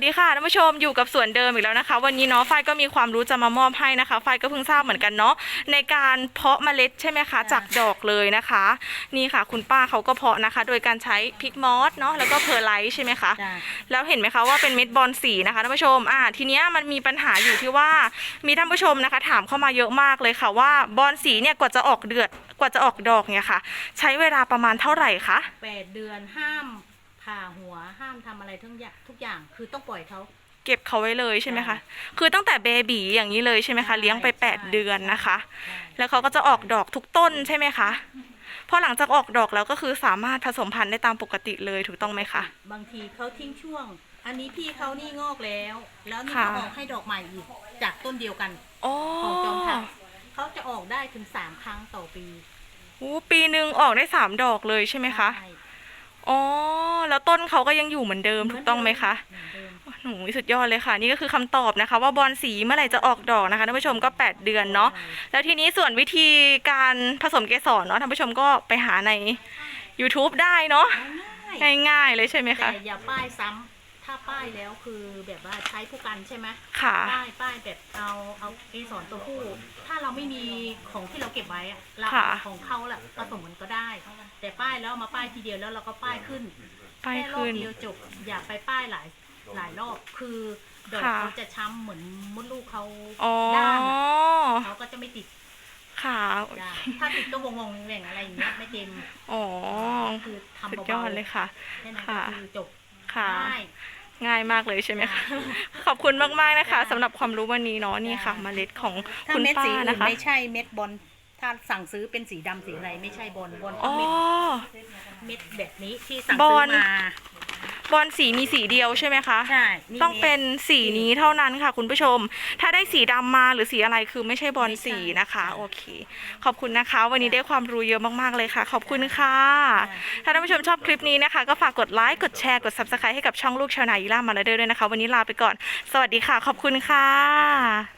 วัสดีค่ะท่านผู้ชมอยู่กับสวนเดิมอีกแล้วนะคะ วันนี้เนาะฝ้ายก็มีความรู้จะมามอบให้นะคะฝ้ายก็เพิ่งทราบเหมือนกันเนาะในการเพาะเมล็ดใช่ไหมคะ จากดอกเลยนะคะ นี่ค่ะ คุณป้าเขาก็เพาะนะคะ โดยการใช้พิกมอสเนาะแล้วก็เพอร์ไลท์ใช่ไหมคะจ้ะแล้วเห็นไหมคะว่าเป็นเม็ดบอลสีนะคะท่านผู้ชมอ่าทีเนี้ยมันมีปัญหาอยู่ที่ว่ามีท่านผู้ชมนะคะ ถามเข้ามาเยอะมากเลยค่ะว่าบอลสีเนี่ยกว่าจะออกเดือดกว่าจะออกดอกเนี่ยค่ะ ใช้เวลาประมาณเท่าไหร่คะแปดเดือนห้าม ผ่าหัวห้ามทำอะไรทั้งอย่างทุกอย่างคือต้องปล่อยเขา เก็บเขาไว้เลยใช่ไหมคะใช่คือตั้งแต่เบบีอย่างนี้เลยใช่ไหมคะใช่เลี้ยงไปใช่8เดือนนะคะใช่แล้วเขาก็จะออกดอกทุกต้นใช่ไหมคะพอหลังจากออกดอกแล้วก็คือสามารถผสมพันธุ์ได้ตามปกติเลยถูกต้องไหมคะ บางทีเขาทิ้งช่วง อันนี้พี่เขานี่งอกแล้ว แล้วนี่ค่ะเขาออกให้ดอกใหม่อีกจากต้นเดียวกันอ๋อของจอมทัพเขาจะออกได้ถึงสามครั้งต่อปีโอ้ปีหนึ่งออกได้สามดอกเลยใช่ไหมคะใช่ อ๋อ แล้วต้นเขาก็ยังอยู่เหมือนเดิมถูกต้องไหมคะเหมือนเดิมหนูสุดยอดเลยค่ะ นี่ก็คือคำตอบนะคะ ว่าบอลสีเมื่อไหร่จะออกดอกนะคะท่านผู้ชมก็ 8 เดือนเนาะแล้วทีนี้ส่วนวิธีการผสมเกสรเนาะท่านผู้ชมก็ไปหาใน YouTube ได้เนาะง่ายง่ายๆเลยใช่ไหมแต่คะอย่าป้ายซ้ำ ถ้าป้ายแล้วคือแบบว่าใช้ผู้กันใช่ไหมค่ะ ป้ายป้ายแบบเอาเอาเกสรตัวผู้ ถ้าเราไม่มีของที่เราเก็บไว้อะเราค่ะเอาของเขาแหละผสมมันก็ได้ แต่ป้ายแล้วเอามาป้ายทีเดียวแล้วเราก็ป้ายขึ้น ไปแค่รอบขึ้น เดียวจบอย่าไปป้ายหลายหลายรอบคือดอกค่ะ เขาจะช้ำเหมือนมดลูกเขาอ๋อ ด้านอะเขาก็จะไม่ติดค่ะ จ้ะถ้าติดก็วงวงๆแหว่งๆอะไรอย่างเงี้ยไม่เต็มอ๋อ คือทำสุดเบายอดเลยค่ะๆแค่นั้นก็ค่ะ คือจบค่ะง่าย ง่ายมากเลยใช่ไหมคะขอบคุณมากๆนะคะสำหรับความรู้วันนี้เนาะนี่ค่ะจ้ะเมล็ดของถ้าคุณเม็ดป้าสีอื่นนะคะไม่ใช่เม็ดบอลถ้าสั่งซื้อเป็นสีดำสีอะไรไม่ใช่บอลบอลต้อ๋อองเม็ดเม็ดแบบนี้ที่สั่งบซื้ออลมา บอลสีมีสีเดียวใช่ไหมคะ ใช่ต้องเป็นสีนี้เท่านั้นค่ะ คุณผู้ชม ถ้าได้สีดำมาหรือสีอะไรคือไม่ใช่บอลสีนะคะ โอเค ขอบคุณนะคะ วันนี้ได้ความรู้เยอะมากๆเลยค่ะ ขอบคุณค่ะ ถ้าท่านผู้ชมชอบคลิปนี้นะคะ ก็ฝากกดไลค์กดแชร์กด subscribe ให้กับช่องลูกชาวนายีรามาแล้วด้วยนะคะ วันนี้ลาไปก่อน สวัสดีค่ะ ขอบคุณค่ะ